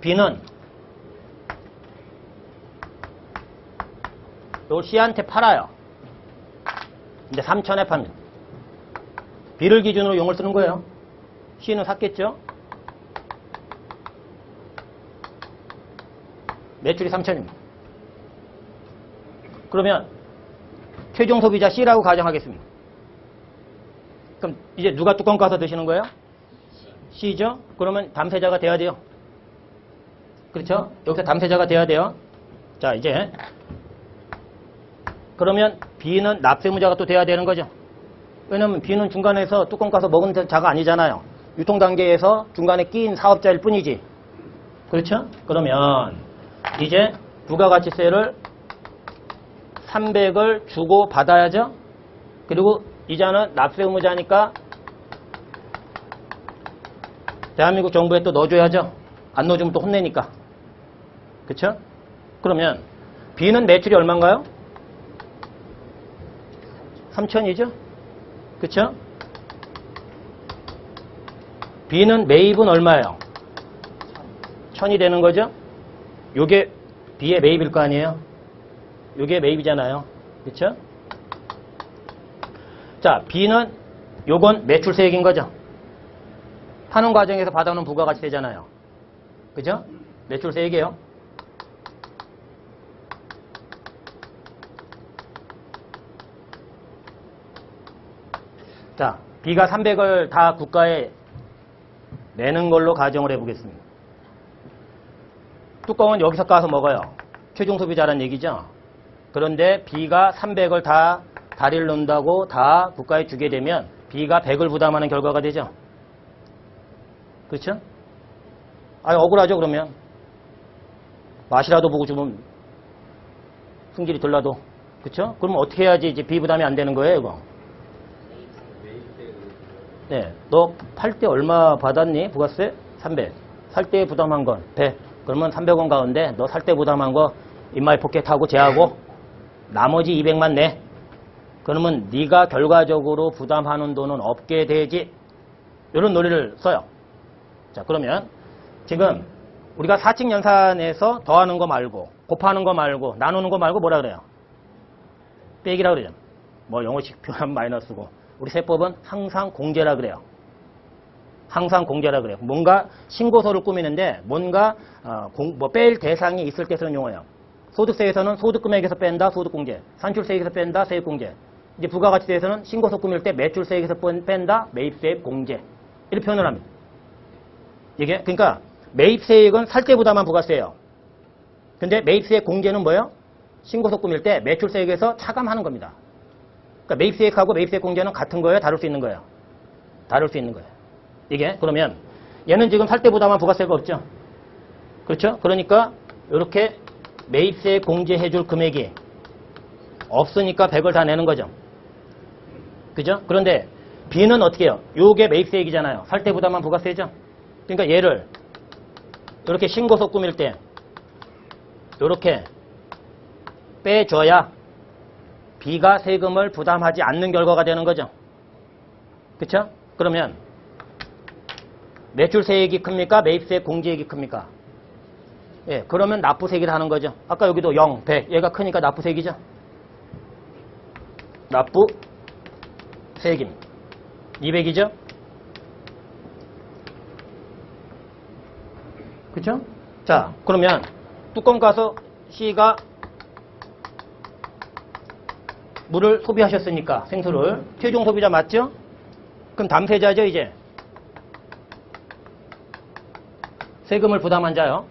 B는 요 C한테 팔아요. 이제 3천에 팝니다. B를 기준으로 용을 쓰는 거예요. C는 샀겠죠? 매출이 3천입니다. 그러면 최종 소비자 C라고 가정하겠습니다. 그럼 이제 누가 뚜껑 까서 드시는 거예요? C죠? 그러면 담세자가 돼야 돼요. 그렇죠? 여기서 담세자가 돼야 돼요. 자, 이제 그러면 B는 납세무자가 또 돼야 되는 거죠. 왜냐면 B는 중간에서 뚜껑 까서 먹은 자가 아니잖아요. 유통 단계에서 중간에 끼인 사업자일 뿐이지. 그렇죠? 그러면 이제 부가가치세를 300을 주고 받아야죠. 그리고 이자는 납세 의무자니까 대한민국 정부에 또 넣어줘야죠. 안 넣어주면 또 혼내니까. 그쵸? 그러면 B는 매출이 얼마인가요? 3천이죠? 그쵸? B는 매입은 얼마예요? 1000이 되는 거죠? 요게 B의 매입일 거 아니에요? 요게 매입이잖아요. 그쵸? 자, B는 요건 매출세액인 거죠. 파는 과정에서 받아오는 부가가치세잖아요. 그죠? 매출세액이에요. 자, B가 300을 다 국가에 내는 걸로 가정을 해보겠습니다. 뚜껑은 여기서 까서 먹어요. 최종 소비자란 얘기죠. 그런데 B가 300을 다 다리를 놓는다고 다 국가에 주게 되면 B가 100을 부담하는 결과가 되죠. 그렇죠? 아니 억울하죠 그러면 맛이라도 보고 주면 승질이 들라도 그렇죠? 그럼 어떻게 해야지 이제 B 부담이 안 되는 거예요 이거? 네, 너 팔 때 얼마 받았니? 부가세? 300. 살 때 부담한 건 100. 그러면 300원 가운데 너 살 때 부담한 거 인마이 포켓하고 제하고 나머지 200만 내. 그러면 네가 결과적으로 부담하는 돈은 없게 되지. 이런 논리를 써요. 자, 그러면 지금 우리가 사칙 연산에서 더하는 거 말고 곱하는 거 말고 나누는 거 말고 뭐라 그래요? 빼기라 그러죠. 뭐 영어식 표현 마이너스고 우리 세법은 항상 공제라 그래요. 항상 공제라 그래요. 뭔가 신고서를 꾸미는데 뭔가 어, 뭐뺄 대상이 있을 때 쓰는 용어예요. 소득세에서는 소득금액에서 뺀다 소득공제, 산출세액에서 뺀다 세액공제. 이제 부가가치세에서는 신고서 꾸밀 때 매출세액에서 뺀다 매입세액 공제. 이렇게 표현을 합니다. 이게 그러니까 매입세액은 살때 부담한 부가세예요. 근데 매입세액 공제는 뭐예요? 신고서 꾸밀 때 매출세액에서 차감하는 겁니다. 그러니까 매입세액하고 매입세액 공제는 같은 거예요? 다룰 수 있는 거예요? 다룰 수 있는 거예요. 이게 그러면 얘는 지금 살때 부담한 부가세가 없죠? 그렇죠? 그러니까 이렇게 매입세 공제해 줄 금액이 없으니까 100을 다 내는 거죠. 그죠? 그런데 B는 어떻게 해요? 요게 매입세액이잖아요. 살때 부담한 부가세죠? 그러니까 얘를 이렇게 신고서 꾸밀 때 이렇게 빼줘야 B가 세금을 부담하지 않는 결과가 되는 거죠. 그쵸? 그러면 매출세액이 큽니까? 매입세액 공제액이 큽니까? 예, 그러면 납부세액을 하는 거죠. 아까 여기도 0, 100. 얘가 크니까 납부세액이죠. 납부세액입니다. 200이죠? 그쵸? 자, 그러면 뚜껑 가서 C가 물을 소비하셨으니까 생수를 최종 소비자 맞죠? 그럼 담세자죠 이제 세금을 부담한 자요.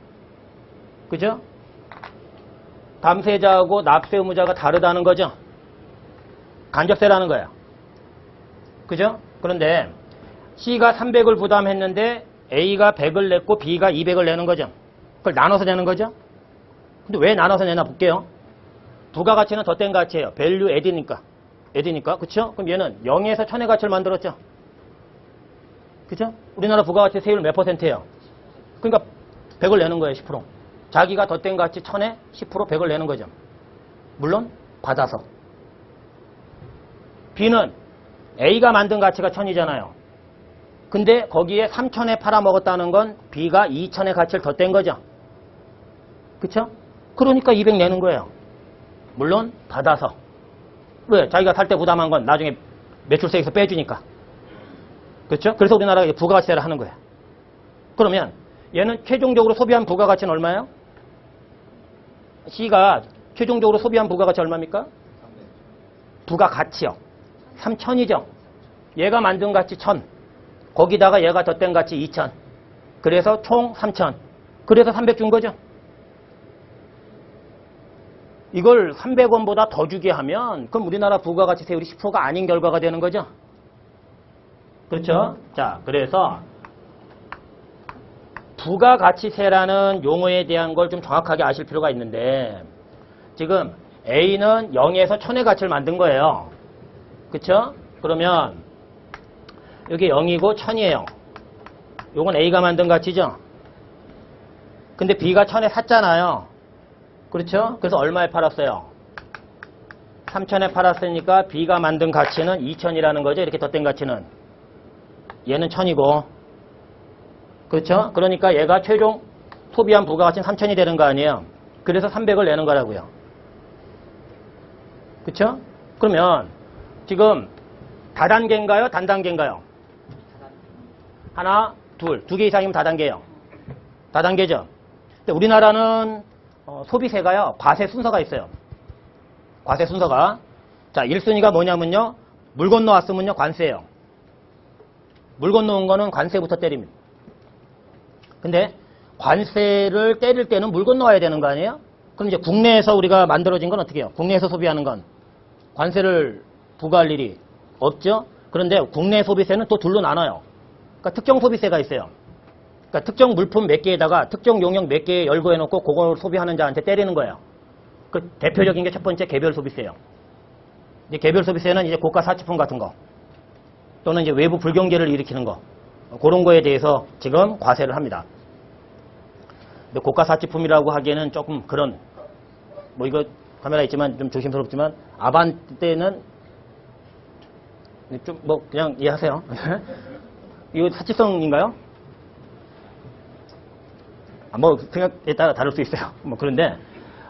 그죠? 담세자하고 납세 의무자가 다르다는 거죠. 간접세라는 거예요. 그죠? 그런데 C가 300을 부담했는데 A가 100을 냈고 B가 200을 내는 거죠. 그걸 나눠서 내는 거죠. 근데 왜 나눠서 내나 볼게요. 부가가치는 덧댄 가치예요. 밸류 에디니까. 에디니까. 그쵸? 그럼 얘는 0에서 1000의 가치를 만들었죠. 그죠? 우리나라 부가가치 세율 몇 퍼센트예요? 그러니까 100을 내는 거예요. 10%. 자기가 덧댄 가치 1000에 10% 100을 내는 거죠. 물론 받아서. B는 A가 만든 가치가 1000이잖아요. 근데 거기에 3천에 팔아먹었다는 건 B가 2천의 가치를 덧댄 거죠. 그쵸? 그러니까 200 내는 거예요. 물론 받아서. 왜? 자기가 살 때 부담한 건 나중에 매출세에서 빼주니까. 그렇죠? 그래서 우리나라가 부가가치세를 하는 거야. 그러면 얘는 최종적으로 소비한 부가가치는 얼마예요? C가 최종적으로 소비한 부가가치 얼마입니까? 부가가치요. 3천이죠. 얘가 만든 가치 1000. 거기다가 얘가 덧댄 가치 2000. 그래서 총 3000. 그래서 300 준 거죠. 이걸 300원보다 더 주게 하면 그럼 우리나라 부가가치 세율이 10%가 아닌 결과가 되는 거죠. 그렇죠? 자, 그래서 부가가치세라는 용어에 대한 걸 좀 정확하게 아실 필요가 있는데 지금 A는 0에서 1000의 가치를 만든 거예요. 그쵸? 그러면 여기 0이고 1000이에요. 요건 A가 만든 가치죠? 근데 B가 1000에 샀잖아요. 그렇죠? 그래서 얼마에 팔았어요? 3000에 팔았으니까 B가 만든 가치는 2000이라는 거죠. 이렇게 덧댄 가치는. 얘는 1000이고. 그렇죠? 그러니까 얘가 최종 소비한 부가가치는 3000이 되는 거 아니에요. 그래서 300을 내는 거라고요. 그렇죠? 그러면 지금 다단계인가요? 단단계인가요? 하나, 둘, 두 개 이상이면 다단계예요. 다단계죠. 우리나라는 어, 소비세가요. 과세 순서가 있어요. 과세 순서가. 자, 1순위가 뭐냐면요. 물 건너왔으면요. 관세예요. 물 건너온 거는 관세부터 때립니다. 근데 관세를 때릴 때는 물 건너와야 되는 거 아니에요? 그럼 이제 국내에서 우리가 만들어진 건 어떻게 해요? 국내에서 소비하는 건 관세를 부과할 일이 없죠? 그런데 국내 소비세는 또 둘로 나눠요. 그러니까 특정 소비세가 있어요. 그러니까 특정 물품 몇 개에다가 특정 용역 몇 개에 열거해놓고 그걸 소비하는 자한테 때리는 거예요. 그 대표적인 게 첫 번째 개별 소비세예요. 이제 개별 소비세는 이제 고가 사치품 같은 거 또는 이제 외부 불경제를 일으키는 거 그런 거에 대해서 지금 과세를 합니다. 고가 사치품이라고 하기에는 조금 그런 뭐 이거 카메라 있지만 좀 조심스럽지만 아반떼는 좀 뭐 그냥 이해하세요. 이거 사치성인가요? 아, 뭐 생각에 따라 다를 수 있어요. 뭐 그런데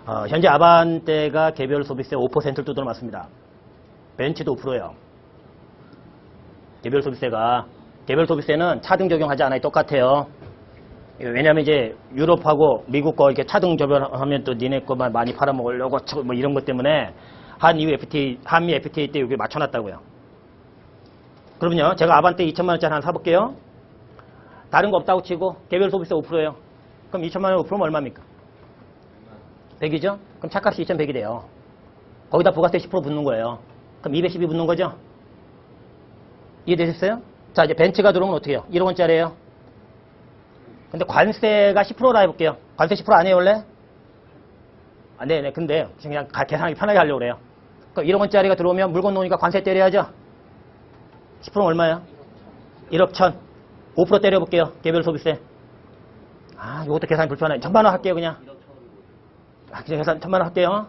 어, 현재 아반떼가 개별 소비세 5%를 뜯어맞습니다. 벤츠도 5%예요. 개별 소비세가 개별 소비세는 차등 적용하지 않아요. 똑같아요. 왜냐하면 이제 유럽하고 미국 거 이렇게 차등 적용하면 또 니네 거만 많이 팔아먹으려고 저- 뭐 이런 것 때문에 한EU FTA, 한미 FTA 때 여기 맞춰놨다고요. 그러면요, 제가 아반떼 2천만 원짜리 하나 사볼게요. 다른 거 없다고 치고 개별 소비세 5%예요. 그럼 2천만 원 5%면 얼마입니까? 100이죠? 그럼 차값이 2,100이 돼요. 거기다 부가세 10% 붙는 거예요. 그럼 210이 붙는 거죠? 이해되셨어요? 자, 이제 벤츠가 들어오면 어떻게 해요? 1억 원짜리예요. 근데 관세가 10%라 해볼게요. 관세 10%안 해요, 원래? 아, 네네. 근데 그냥 가- 계산하기 편하게 하려고 그래요. 그 1억 원짜리가 들어오면 물건 놓으니까 관세 때려야죠? 10%는 얼마예요? 1억 천. 5% 때려볼게요. 개별 소비세. 아, 이것도 계산이 불편해. 천만 원 할게요, 그냥. 아, 그냥 계산 천만 원 할게요.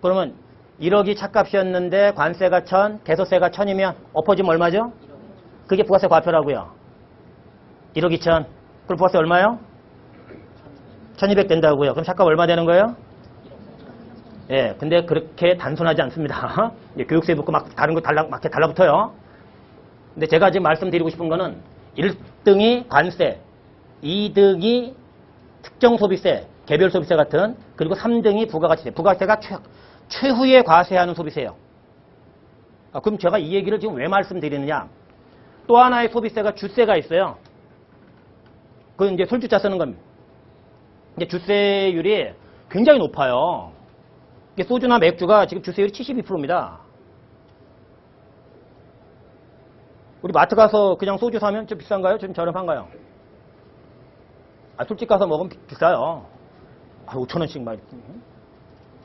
그러면 1억이 차값이었는데 관세가 천, 개소세가 천이면 엎어지면 얼마죠? 그게 부가세 과표라고요. 1억 2천. 그럼 부가세 얼마요? 1200 된다고요. 그럼 차값 얼마 되는 거예요? 예, 근데 그렇게 단순하지 않습니다. 이제 교육세 붙고 막 다른 거 달라, 막 달라붙어요. 근데 제가 지금 말씀드리고 싶은 거는 1등이 관세, 2등이 특정 소비세, 개별 소비세 같은 그리고 3등이 부가가치세. 부가가치세가 최, 최후의 과세하는 소비세예요. 아, 그럼 제가 이 얘기를 지금 왜 말씀드리느냐? 또 하나의 소비세가 주세가 있어요. 그건 이제 술주자 쓰는 겁니다. 이제 주세율이 굉장히 높아요. 소주나 맥주가 지금 주세율이 72%입니다. 우리 마트 가서 그냥 소주 사면 좀 비싼가요? 좀 저렴한가요? 아, 술집 가서 먹으면 비- 비싸요. 아, 5천원씩 막. 이렇게.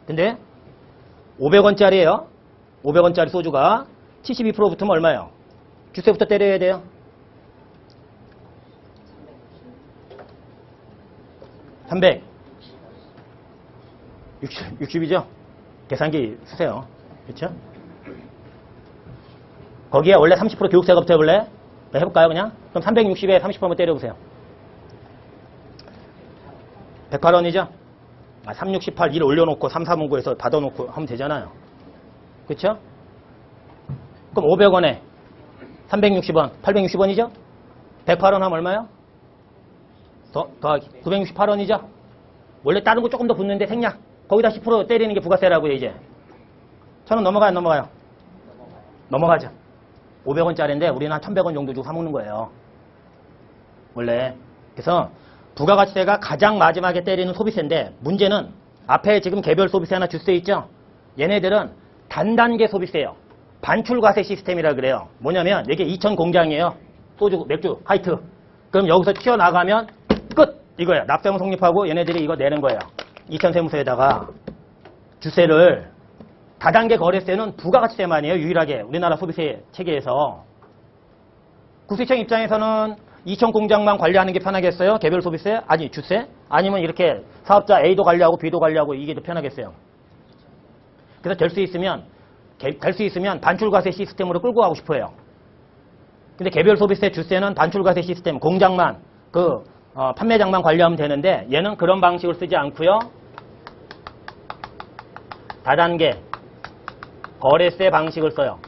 근데 500원짜리예요. 500원짜리 소주가 72% 붙으면 얼마예요? 주세부터 때려야 돼요. 300. 60, 60이죠? 계산기 쓰세요. 그렇죠? 거기에 원래 30% 교육세가부터 해볼래? 네, 해볼까요, 그냥? 그럼 360에 30 한번 때려보세요. 108원이죠? 아, 368, 1 올려놓고 3359에서 받아놓고 하면 되잖아요. 그쵸? 그럼 500원에 360원, 860원이죠? 108원 하면 얼마요? 더, 더하기 968원이죠? 원래 다른 거 조금 더 붙는데 생략. 거기다 10% 때리는 게 부가세라고요, 이제. 저는 넘어가요, 넘어가요? 넘어가죠. 500원짜리인데 우리는 한 1100원 정도 주고 사먹는 거예요. 원래. 그래서 부가가치세가 가장 마지막에 때리는 소비세인데 문제는 앞에 지금 개별 소비세나 주세 있죠? 얘네들은 단단계 소비세예요. 반출과세 시스템이라 그래요. 뭐냐면 이게 2천 공장이에요. 소주, 맥주, 화이트. 그럼 여기서 튀어나가면 끝! 이거야. 납세무 성립하고 얘네들이 이거 내는 거예요. 2천 세무서에다가 주세를 다단계 거래세는 부가가치세만이에요. 유일하게 우리나라 소비세 체계에서. 국세청 입장에서는 2천 공장만 관리하는 게 편하겠어요? 개별 소비세? 아니 주세? 아니면 이렇게 사업자 A도 관리하고 B도 관리하고 이게 더 편하겠어요? 그래서 될 수 있으면 될 수 있으면 반출과세 시스템으로 끌고 가고 싶어요. 근데 개별 소비세 주세는 반출과세 시스템 공장만 그 어, 판매장만 관리하면 되는데 얘는 그런 방식을 쓰지 않고요. 다단계 거래세 방식을 써요.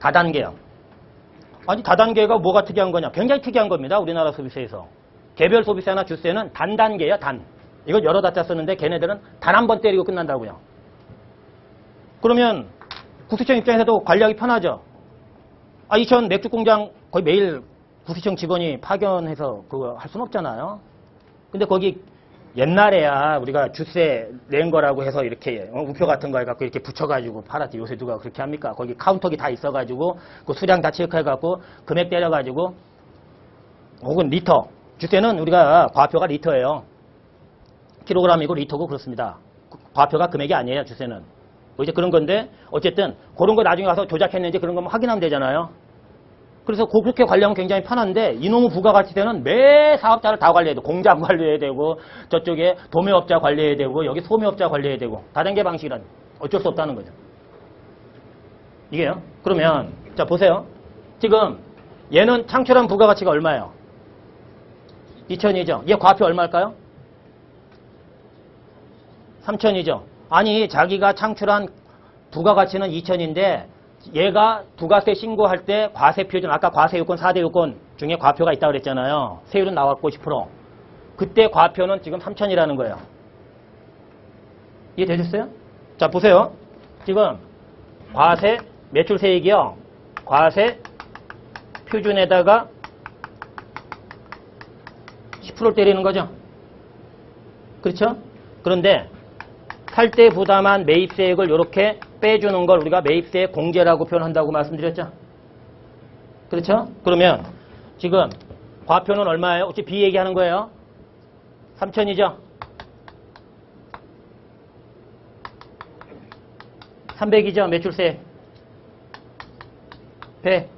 다단계요. 아니 다단계가 뭐가 특이한 거냐? 굉장히 특이한 겁니다. 우리나라 소비세에서. 개별 소비세나 주세는 단단계야 단. 이걸 여러 다자 쓰는데 걔네들은 단 한 번 때리고 끝난다고요. 그러면 국세청 입장에서도 관리하기 편하죠. 아, 이천 맥주 공장 거의 매일 국세청 직원이 파견해서 그거 할 수는 없잖아요. 근데 거기 옛날에야 우리가 주세 낸 거라고 해서 이렇게 어, 우표 같은 거 해갖고 이렇게 붙여가지고 팔았지. 요새 누가 그렇게 합니까? 거기 카운터기 다 있어가지고 그 수량 다 체크해갖고 금액 때려가지고 혹은 리터. 주세는 우리가 과표가 리터예요. 킬로그램이고 리터고 그렇습니다. 과표가 금액이 아니에요. 주세는. 뭐 이제 그런 건데 어쨌든 그런 거 나중에 가서 조작했는지 그런 거만 확인하면 되잖아요. 그래서 그렇게 관리하면 굉장히 편한데 이놈의 부가가치세는 매 사업자를 다 관리해야 되고 공장 관리해야 되고 저쪽에 도매업자 관리해야 되고 여기 소매업자 관리해야 되고 다단계 방식이란 어쩔 수 없다는 거죠. 이게요. 그러면 자 보세요. 지금 얘는 창출한 부가가치가 얼마예요? 2천이죠. 얘 과표 얼마일까요? 3천이죠. 아니 자기가 창출한 부가가치는 2천인데 얘가 부가세 신고할 때 과세 표준 아까 과세 요건 4대 요건 중에 과표가 있다고 그랬잖아요. 세율은 나왔고 10%. 그때 과표는 지금 3천이라는 거예요. 이해되셨어요? 자 보세요. 지금 과세 매출세액이요. 과세 표준에다가 10%를 때리는 거죠. 그렇죠? 그런데 살때 부담한 매입세액을 이렇게 빼주는 걸 우리가 매입세 공제라고 표현한다고 말씀드렸죠. 그렇죠? 그러면 지금 과표는 얼마예요? 어찌 B 얘기하는 거예요? 3천이죠? 300이죠? 매출세. 100.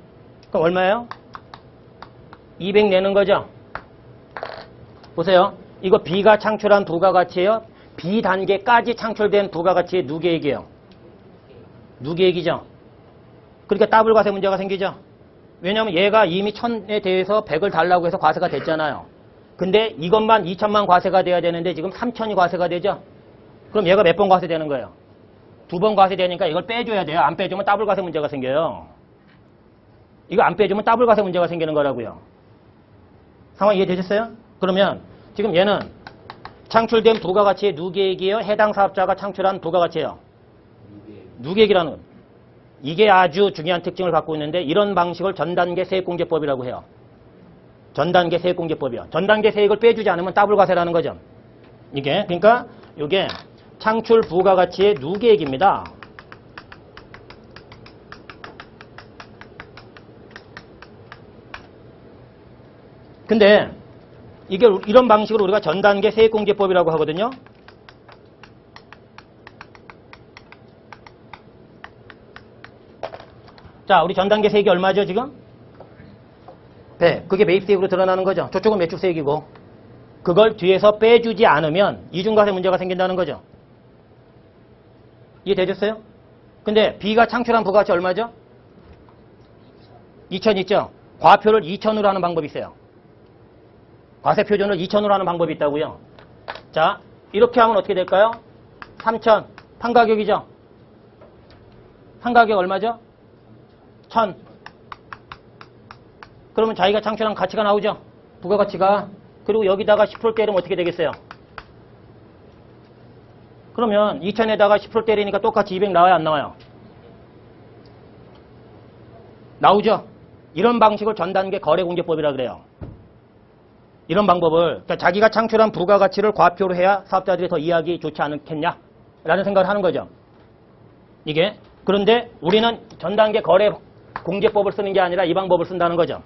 그럼 얼마예요? 200 내는 거죠? 보세요. 이거 B가 창출한 부가가치예요. B 단계까지 창출된 부가가치의 누 계획이에요? 누 계획이죠? 그러니까 더블 과세 문제가 생기죠? 왜냐하면 얘가 이미 천에 대해서 100을 달라고 해서 과세가 됐잖아요. 근데 이것만 2천만 과세가 돼야 되는데 지금 3천이 과세가 되죠? 그럼 얘가 몇 번 과세 되는 거예요? 두 번 과세 되니까 이걸 빼줘야 돼요. 안 빼주면 더블 과세 문제가 생겨요. 이거 안 빼주면 더블 과세 문제가 생기는 거라고요. 상황 이해되셨어요? 그러면 지금 얘는 창출된 부가가치의 누계획이에요? 해당 사업자가 창출한 부가가치예요? 누계획이라는 건. 이게 아주 중요한 특징을 갖고 있는데 이런 방식을 전단계 세액공제법이라고 해요. 전단계 세액공제법이요. 전단계 세액을 빼주지 않으면 더블 과세라는 거죠. 이게 그러니까 이게 창출 부가가치의 누계획입니다. 근데 이게 이런 방식으로 우리가 전단계 세액공제법이라고 하거든요. 자, 우리 전단계 세액이 얼마죠, 지금? 100. 그게 매입세액으로 드러나는 거죠. 저쪽은 매출세액이고. 그걸 뒤에서 빼주지 않으면 이중과세 문제가 생긴다는 거죠. 이해되셨어요? 근데 B가 창출한 부가가치 얼마죠? 2천 있죠? 과표를 2천으로 하는 방법이 있어요. 과세 표준을 2천으로 하는 방법이 있다고요. 자, 이렇게 하면 어떻게 될까요? 3천. 판가격이죠? 판가격 얼마죠? 1천. 그러면 자기가 창출한 가치가 나오죠? 부가가치가. 그리고 여기다가 10% 때리면 어떻게 되겠어요? 그러면 2천에다가 10% 때리니까 똑같이 200 나와요? 안 나와요? 나오죠? 이런 방식을 전단계 거래공제법이라 그래요. 이런 방법을 그러니까 자기가 창출한 부가가치를 과표로 해야 사업자들이 더 이해하기 좋지 않겠냐? 라는 생각을 하는 거죠. 이게 그런데 우리는 전단계 거래 공제법을 쓰는 게 아니라 이 방법을 쓴다는 거죠.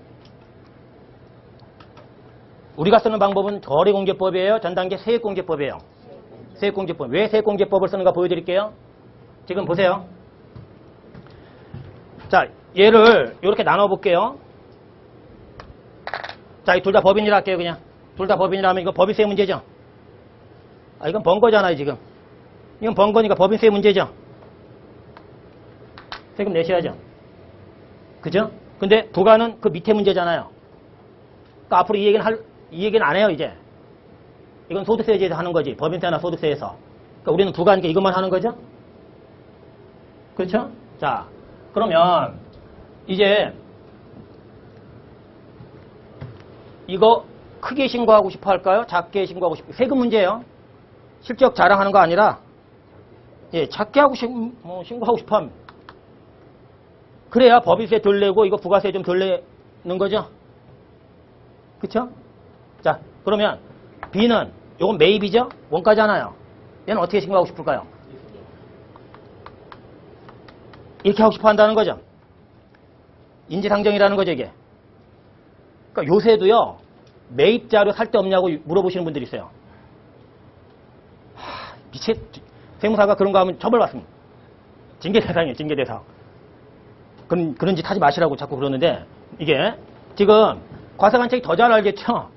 우리가 쓰는 방법은 거래공제법이에요. 전 단계 세액공제법이에요. 세액공제법. 왜 세액공제법을 쓰는가 보여드릴게요. 지금 보세요. 자, 얘를 이렇게 나눠볼게요. 자, 이 둘 다 법인이라 할게요, 그냥. 둘 다 법인이라면 이거 법인세 문제죠? 아, 이건 번 거잖아요, 지금. 이건 번 거니까 법인세 문제죠? 세금 내셔야죠. 그죠? 근데 부가는 그 밑에 문제잖아요. 그러니까 앞으로 이 얘기는 할, 이 얘기는 안 해요, 이제. 이건 소득세제에서 하는 거지. 법인세나 소득세에서. 그러니까 우리는 부가니까 이것만 하는 거죠? 그렇죠? 자, 그러면 이제 이거 크게 신고하고 싶어 할까요? 작게 신고하고 싶어? 세금 문제예요. 실적 자랑하는 거 아니라 예, 작게 하고 싶, 뭐, 신고하고 싶어 합니다. 그래야 법인세 덜 내고 이거 부가세 좀 덜 내는 거죠. 그쵸? 자, 그러면 B는 요건 매입이죠? 원가잖아요. 얘는 어떻게 신고하고 싶을까요? 이렇게 하고 싶어 한다는 거죠. 인지상정이라는 거죠, 이게. 그러니까 요새도요, 매입 자료 살데 없냐고 물어보시는 분들이 있어요. 하, 미치, 세무사가 그런 거 하면 처벌받습니다. 징계 대상이에요, 징계 대상. 그런, 그런 짓 하지 마시라고 자꾸 그러는데, 이게, 지금, 과세관청이 더 잘 알겠죠?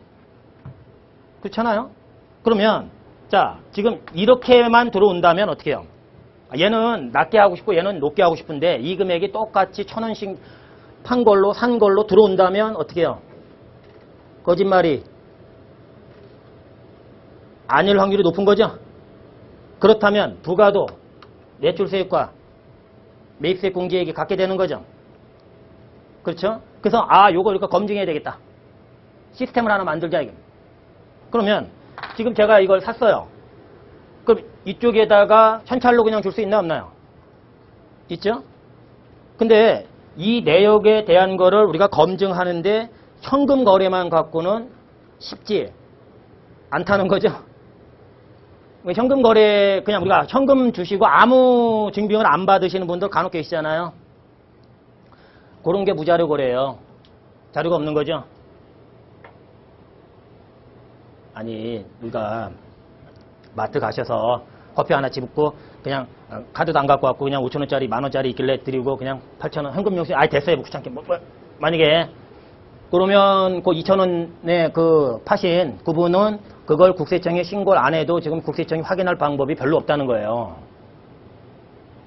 그렇잖아요? 그러면, 자, 지금 이렇게만 들어온다면 어떻게 해요? 얘는 낮게 하고 싶고 얘는 높게 하고 싶은데 이 금액이 똑같이 천 원씩 판 걸로 산 걸로 들어온다면 어떻게 해요? 거짓말이 아닐 확률이 높은 거죠? 그렇다면 부가도 매출세액과 매입세 공제액이 갖게 되는 거죠. 그렇죠? 그래서 아 요거 이렇게 검증해야 되겠다. 시스템을 하나 만들자 이게. 그러면 지금 제가 이걸 샀어요. 그럼 이쪽에다가 현찰로 그냥 줄 수 있나 없나요? 있죠? 근데 이 내역에 대한 거를 우리가 검증하는데 현금 거래만 갖고는 쉽지 않다는 거죠. 현금 거래 그냥 우리가 현금 주시고 아무 증빙을 안 받으시는 분들 간혹 계시잖아요. 그런 게 무자료 거래예요. 자료가 없는 거죠. 아니 우리가 마트 가셔서 커피 하나 집고 그냥 어, 카드도 안 갖고 왔고 그냥 5천 원짜리 만 원짜리 있길래 드리고 그냥 8천 원 현금 영수증 아예 됐어요 뭐 귀찮게 뭐, 뭐, 만약에 그러면 그 2천 원에 그 파신 그분은 그걸 국세청에 신고를 안 해도 지금 국세청이 확인할 방법이 별로 없다는 거예요.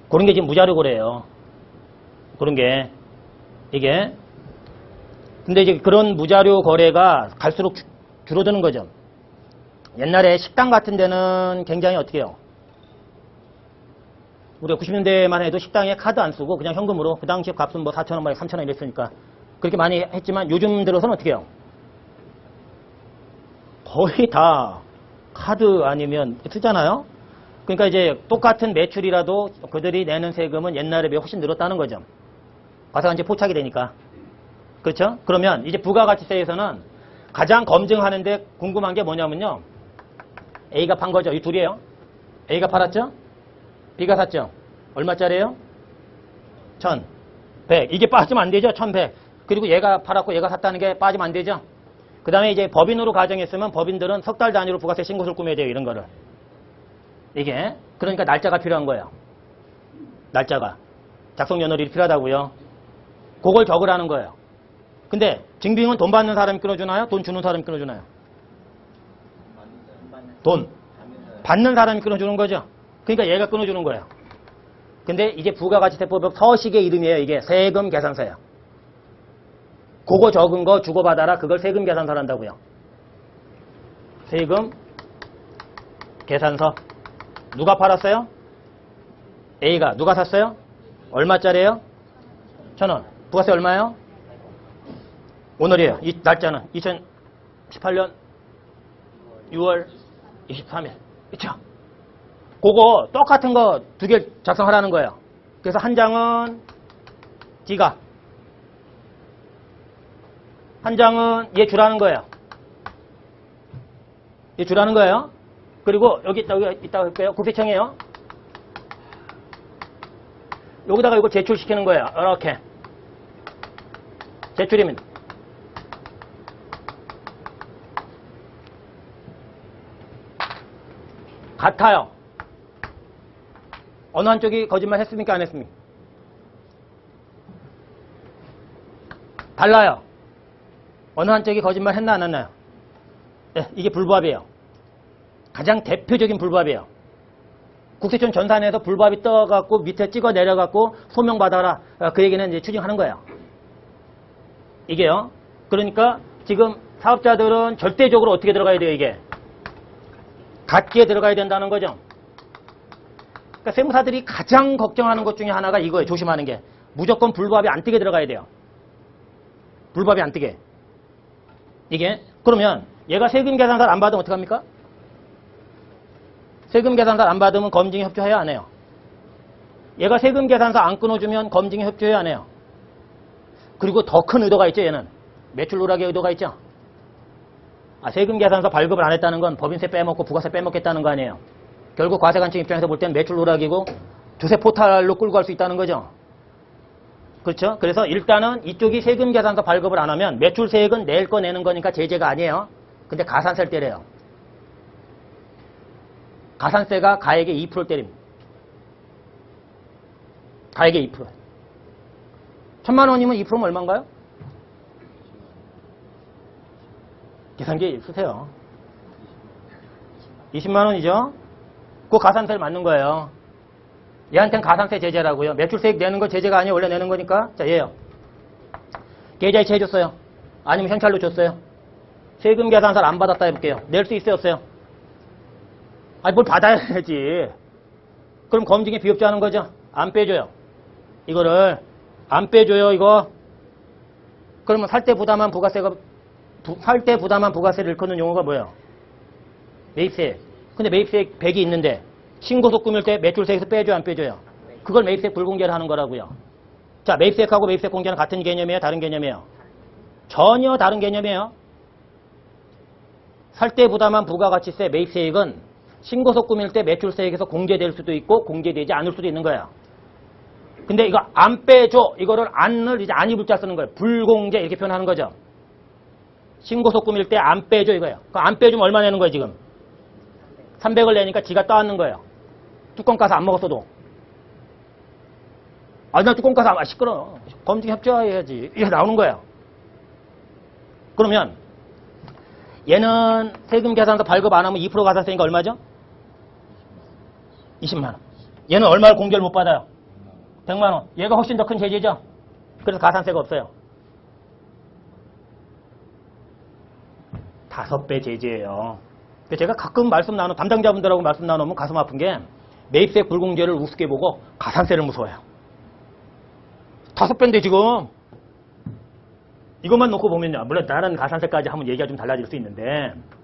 그런 게 지금 무자료 거래예요. 그런 게 이게 근데 이제 그런 무자료 거래가 갈수록 주- 줄어드는 거죠. 옛날에 식당 같은 데는 굉장히 어떻게 해요? 우리가 90년대만 해도 식당에 카드 안 쓰고 그냥 현금으로 그 당시 값은 뭐 4천원, 뭐 3천원 이랬으니까 그렇게 많이 했지만 요즘 들어서는 어떻게 해요? 거의 다 카드 아니면 쓰잖아요? 그러니까 이제 똑같은 매출이라도 그들이 내는 세금은 옛날에 비해 훨씬 늘었다는 거죠. 과세관제 포착이 되니까. 그렇죠? 그러면 이제 부가가치세에서는 가장 검증하는데 궁금한 게 뭐냐면요. A가 판 거죠. 이 둘이에요. A가 팔았죠? B가 샀죠? 얼마짜리예요? 1000. 100. 이게 빠지면 안 되죠? 1100. 그리고 얘가 팔았고 얘가 샀다는 게 빠지면 안 되죠? 그 다음에 이제 법인으로 가정했으면 법인들은 석 달 단위로 부가세 신고서를 꾸며야 돼요. 이런 거를. 이게. 그러니까 날짜가 필요한 거예요. 날짜가. 작성 연월일이 필요하다고요. 그걸 적으라는 거예요. 근데 증빙은 돈 받는 사람이 끊어주나요? 돈 주는 사람이 끊어주나요? 돈. 받는 사람이 끊어주는 거죠. 그러니까 얘가 끊어주는 거예요. 근데 이제 부가가치세법의 서식의 이름이에요. 이게 세금 계산서예요. 그거 적은 거 주고받아라. 그걸 세금 계산서를 한다고요. 세금 계산서. 누가 팔았어요? A가. 누가 샀어요? 얼마짜리예요? 천 원. 부가세 얼마예요? 오늘이에요. 이 날짜는 2018년 6월 23일. 그쵸? 그거 똑같은 거 두 개 작성하라는 거예요. 그래서 한 장은 지가 한 장은 얘 주라는 거예요. 얘 주라는 거예요. 그리고 여기 있다, 여기 있다고 할게요. 국세청이에요. 여기다가 이거 제출시키는 거예요. 이렇게. 제출입니다. 같아요. 어느 한쪽이 거짓말 했습니까? 안 했습니까? 달라요. 어느 한쪽이 거짓말 했나 안 했나요? 네, 이게 불법이에요. 가장 대표적인 불법이에요. 국세청 전산에서 불법이 떠갖고 밑에 찍어 내려갖고 소명받아라. 어, 그 얘기는 이제 추징하는 거예요. 이게요. 그러니까 지금 사업자들은 절대적으로 어떻게 들어가야 돼요, 이게? 같게 들어가야 된다는 거죠. 그러니까 세무사들이 가장 걱정하는 것 중에 하나가 이거예요. 조심하는 게. 무조건 불법이 안 뜨게 들어가야 돼요. 불법이 안 뜨게. 이게 그러면 얘가 세금 계산서를 안 받으면 어떡합니까? 세금 계산서를 안 받으면 검증에 협조해야 안 해요. 얘가 세금 계산서 안 끊어주면 검증에 협조해야 안 해요. 그리고 더 큰 의도가 있죠, 얘는. 매출 누락의 의도가 있죠. 아, 세금 계산서 발급을 안 했다는 건 법인세 빼먹고 부가세 빼먹겠다는 거 아니에요. 결국 과세관청 입장에서 볼 때는 매출 누락이고 두세 포탈로 끌고 갈 수 있다는 거죠. 그렇죠? 그래서 일단은 이쪽이 세금 계산서 발급을 안 하면 매출 세액은 낼 거 내는 거니까 제재가 아니에요. 근데 가산세를 때려요. 가산세가 가액의 2%를 때립니다. 가액의 2%. 천만 원이면 2%면 얼마인가요? 계산기 쓰세요. 20만 원이죠? 그 가산세를 맞는 거예요. 얘한테는 가산세 제재라고요. 매출 세액 내는 거 제재가 아니에요. 원래 내는 거니까. 자, 얘요. 계좌이체 해줬어요. 아니면 현찰로 줬어요. 세금 계산서를 안 받았다 해볼게요. 낼 수 있어요, 없어요? 아니, 뭘 받아야지. 그럼 검증에 비협조 하는 거죠? 안 빼줘요. 이거를 안 빼줘요, 이거. 그러면 살 때 부담한 부가세가, 살 때 부담한 부가세를 일컫는 용어가 뭐예요? 매입세액. 근데 매입세액 100이 있는데 신고속 꾸밀 때 매출세액에서 빼줘요, 안 빼줘요? 그걸 매입세액 불공개를 하는 거라고요. 자, 매입세액하고 매입세액 공개는 같은 개념이에요? 다른 개념이에요? 전혀 다른 개념이에요. 살 때 부담한 부가가치세 매입세액은 신고속 꾸밀 때 매출세액에서 공개될 수도 있고 공개되지 않을 수도 있는 거예요. 근데 이거 안 빼줘. 이거를 안을 이제 안 입을 자 쓰는 거예요. 불공개 이렇게 표현하는 거죠. 신고속 꾸밀 때 안 빼줘 이거예요. 그안 빼주면 얼마 내는 거예요 지금? 300을 내니까 지가 떠안는 거예요. 뚜껑 까서 안 먹었어도. 아, 나 뚜껑 까서 안, 아, 시끄러. 검증 협조해야지. 이게 나오는 거예요. 그러면 얘는 세금 계산서 발급 안 하면 2% 가산세니까 얼마죠? 20만 원. 얘는 얼마를 공개를 못 받아요? 100만 원. 얘가 훨씬 더 큰 제재죠? 그래서 가산세가 없어요. 다섯 배 제재예요. 제가 가끔 말씀 나누, 담당자분들하고 말씀 나누면 가슴 아픈 게 매입세 불공제를 우습게 보고 가산세를 무서워해요. 다섯 배인데 지금 이것만 놓고 보면요. 물론 다른 가산세까지 하면 얘기가 좀 달라질 수 있는데 자